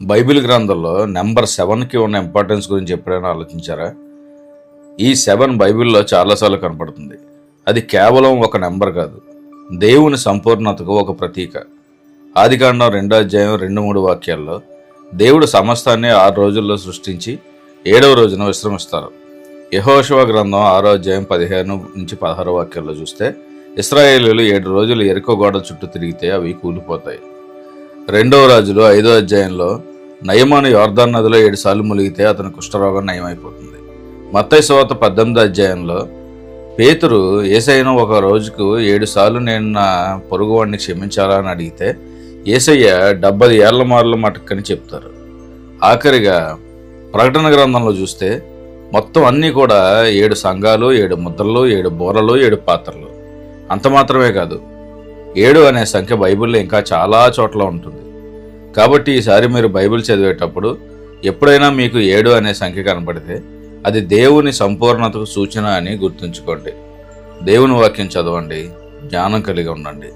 Bible గ్రంథంలో number సెవెన్కి ఉన్న ఇంపార్టెన్స్ గురించి ఎప్పుడైనా ఆలోచించారా? ఈ సెవెన్ బైబిల్లో చాలాసార్లు కనపడుతుంది. అది కేవలం ఒక నెంబర్ కాదు. దేవుని సంపూర్ణతకు ఒక ప్రతీక. ఆదికాండం రెండో అధ్యాయం రెండు మూడు వాక్యాల్లో దేవుడు సమస్తాన్ని ఆరు రోజుల్లో సృష్టించి ఏడవ రోజున విశ్రమిస్తారు. యహోశివ గ్రంథం ఆరో అధ్యాయం పదిహేను నుంచి పదహారు వాక్యాల్లో చూస్తే ఇస్రాయేలీలు ఏడు రోజులు ఎరుకో గోడ చుట్టూ తిరిగితే అవి కూలిపోతాయి. రెండవ రాజులు ఐదో అధ్యాయంలో నయమాను యోర్దాన్ నదిలో ఏడు సార్లు మునిగితే అతని కుష్ఠరోగం నయమైపోతుంది. మత్తయ్య సోత పద్దెనిమిదో అధ్యాయంలో పేతురు ఏసైను ఒక రోజుకు ఏడుసార్లు నేను నా పొరుగువాడిని క్షమించాలా అని అడిగితే ఏసయ్య డెబ్బై ఏళ్ళ మార్ల మటుకని చెప్తారు. ఆఖరిగా ప్రకటన గ్రంథంలో చూస్తే మొత్తం అన్నీ కూడా ఏడు సంఘాలు ఏడు ముద్రలు ఏడు బోరలు ఏడు పాత్రలు. అంత మాత్రమే కాదు ఏడు అనే సంఖ్య బైబిల్లో ఇంకా చాలా చోట్ల ఉంటుంది. కాబట్టి ఈసారి మీరు బైబిల్ చదివేటప్పుడు ఎప్పుడైనా మీకు ఏడు అనే సంఖ్య కనపడితే అది దేవుని సంపూర్ణతకు సూచన అని గుర్తుంచుకోండి. దేవుని వాక్యం చదవండి జ్ఞానం కలిగి ఉండండి.